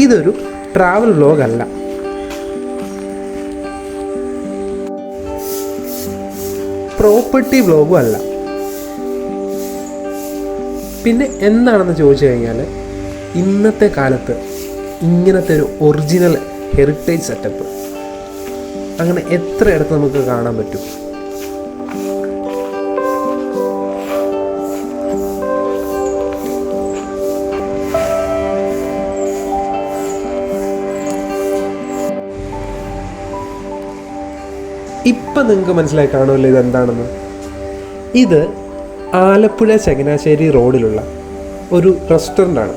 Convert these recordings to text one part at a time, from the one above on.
ഇതൊരു ട്രാവൽ അല്ല. പ്രോപ്പർട്ടി വ്ലോഗും അല്ല. പിന്നെ എന്താണെന്ന് ചോദിച്ചു കഴിഞ്ഞാൽ ഇന്നത്തെ കാലത്ത് ഇങ്ങനത്തെ ഒരു ഒറിജിനൽ ഹെറിറ്റേജ് സെറ്റപ്പ് അങ്ങനെ എത്രയിടത്ത് നമുക്ക് കാണാൻ പറ്റും? ഇപ്പം നിങ്ങൾക്ക് മനസ്സിലായി കാണുമല്ലോ ഇത് എന്താണെന്ന് ഇത് ആലപ്പുഴ ചങ്ങനാശ്ശേരി റോഡിലുള്ള ഒരു റെസ്റ്റോറന്റാണ്.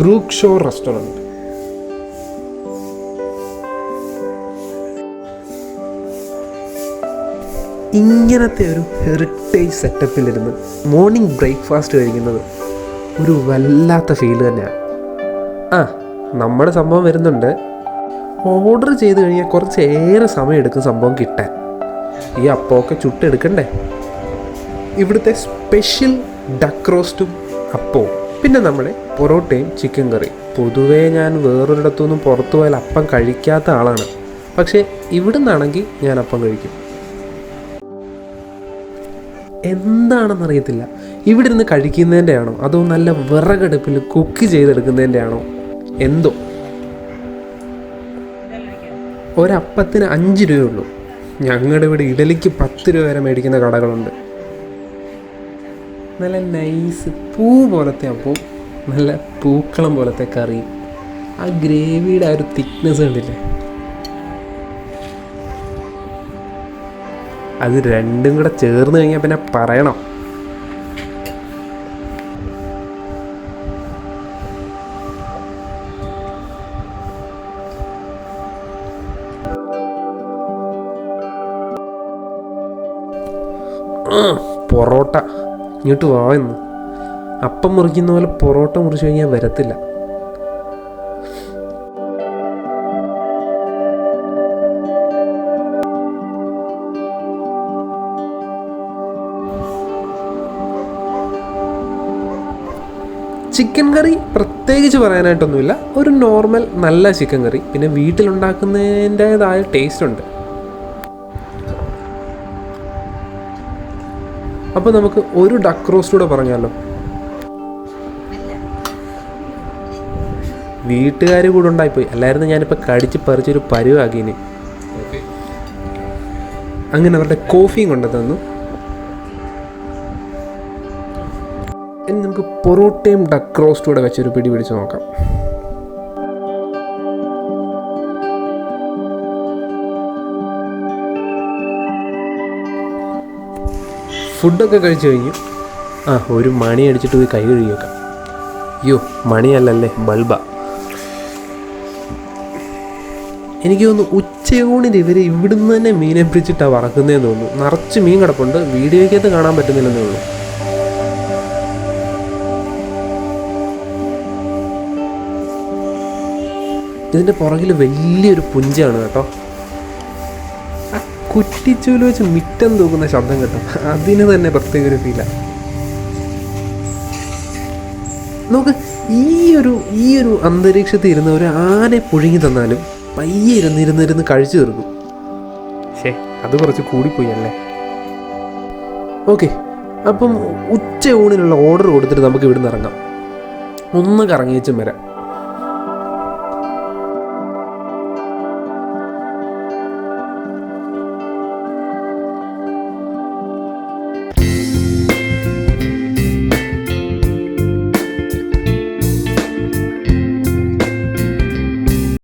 ബ്രൂക്ക് ഷോർ റെസ്റ്റോറന്റ് ഇങ്ങനത്തെ ഒരു ഹെറിറ്റേജ് സെറ്റപ്പിലിരുന്ന് മോർണിംഗ് ബ്രേക്ക്ഫാസ്റ്റ് കഴിക്കുന്നത് ഒരു വല്ലാത്ത ഫീൽ തന്നെയാണ്. ആ നമ്മുടെ സംഭവം വരുന്നുണ്ട്. ഓർഡർ ചെയ്ത് കഴിഞ്ഞാൽ കുറച്ചേറെ സമയം എടുക്കും സംഭവം കിട്ടാൻ. ഈ അപ്പമൊക്കെ ചുട്ടെടുക്കണ്ടേ? ഇവിടുത്തെ സ്പെഷ്യൽ ഡക്ക് റോസ്റ്റും അപ്പവും പിന്നെ നമ്മുടെ പൊറോട്ടയും ചിക്കൻ കറി പൊതുവേ ഞാൻ വേറൊരിടത്തുനിന്നും പുറത്തു പോയാൽ അപ്പം കഴിക്കാത്ത ആളാണ്. പക്ഷേ ഇവിടെ നിന്നാണെങ്കിൽ ഞാൻ അപ്പം കഴിക്കും. എന്താണെന്നറിയത്തില്ല. ഇവിടെ ഇരുന്ന് കഴിക്കുന്നതിന്റെ ആണോ അതോ നല്ല വിറകടുപ്പിൽ കുക്ക് ചെയ്തെടുക്കുന്നതിന്റെ ആണോ എന്തോ. ഒരപ്പത്തിന് അഞ്ച് രൂപയുള്ളൂ. ഞങ്ങളുടെ ഇവിടെ ഇഡലിക്ക് പത്ത് രൂപ വരെ മേടിക്കുന്ന കടകളുണ്ട്. നല്ല നൈസ് പൂ പോലത്തെ അപ്പവും നല്ല പൂക്കളം പോലത്തെ കറി. ആ ഗ്രേവിയുടെ ആ ഒരു തിക്നെസ് കണ്ടില്ലേ? അത് രണ്ടും കൂടെ ചേർന്ന് കഴിഞ്ഞാൽ പിന്നെ പറയണം. പൊറോട്ട. ഇങ്ങോട്ട് വാ എന്ന് അപ്പം മുറിക്കുന്ന പോലെ പൊറോട്ട മുറിച്ച് കഴിഞ്ഞാൽ വരത്തില്ല. ചിക്കൻ കറി പ്രത്യേകിച്ച് പറയാനായിട്ടൊന്നുമില്ല. ഒരു നോർമൽ നല്ല ചിക്കൻ കറി. പിന്നെ വീട്ടിലുണ്ടാക്കുന്നതിന്റെതായ ടേസ്റ്റ് ഉണ്ട്. അപ്പോൾ നമുക്ക് ഒരു ഡക്ക് റോസ്റ്റ് കൂടെ പറഞ്ഞാലോ? വീട്ടുകാർ കൂടെ ഉണ്ടായിപ്പോയി. അല്ലായിരുന്നു ഞാനിപ്പോൾ കടിച്ച് പറിച്ചൊരു പരുവാകീന് അങ്ങനെ അവരുടെ കോഫിയും കൊണ്ടു തന്നു ഇനി നമുക്ക് പൊറോട്ടയും ഡക്ക് റോസ്റ്റും കൂടെ വെച്ചൊരു പിടി പിടിച്ച് നോക്കാം. ഫുഡൊക്കെ കഴിച്ചു കഴിഞ്ഞു. ആ ഒരു മണി അടിച്ചിട്ട് പോയി കൈ കഴുകി വെക്കാം അയ്യോ മണിയല്ലല്ലേ ബൾബ. എനിക്ക് തോന്നുന്നു ഉച്ചയൂണിന് ഇവർ ഇവിടുന്ന് തന്നെ മീനെ പിടിച്ചിട്ടാണ് വറക്കുന്നതെന്ന് തോന്നുന്നു. നിറച്ച് മീൻ കിടപ്പുണ്ട്. വീഡിയോയ്ക്കകത്ത് കാണാൻ പറ്റുന്നില്ലെന്നേ ഉള്ളൂ. ഇതിന്റെ പുറകിൽ വലിയൊരു പുഞ്ചാണ് കേട്ടോ. കുറ്റിച്ചൂൽ വെച്ച് മിറ്റം തൂക്കുന്ന ശബ്ദം കിട്ടും. അതിന് തന്നെ പ്രത്യേക ഒരു ഫീലാണ് നമുക്ക് ഈ ഒരു ഈ ഒരു അന്തരീക്ഷത്തിൽ ഇരുന്ന് ഒരു ആനെ പുഴുങ്ങി തന്നാലും പയ്യെ ഇരുന്നിരുന്നിരുന്ന് കഴിച്ചു തീർക്കും. ഷേ അത് കുറച്ച് കൂടിപ്പോയി അല്ലേ? ഓക്കെ അപ്പം ഉച്ച ഊണിനുള്ള ഓർഡർ കൊടുത്തിട്ട് നമുക്ക് ഇവിടുന്ന് ഇറങ്ങാം. ഒന്ന് കറങ്ങിയിച്ചും വരാം.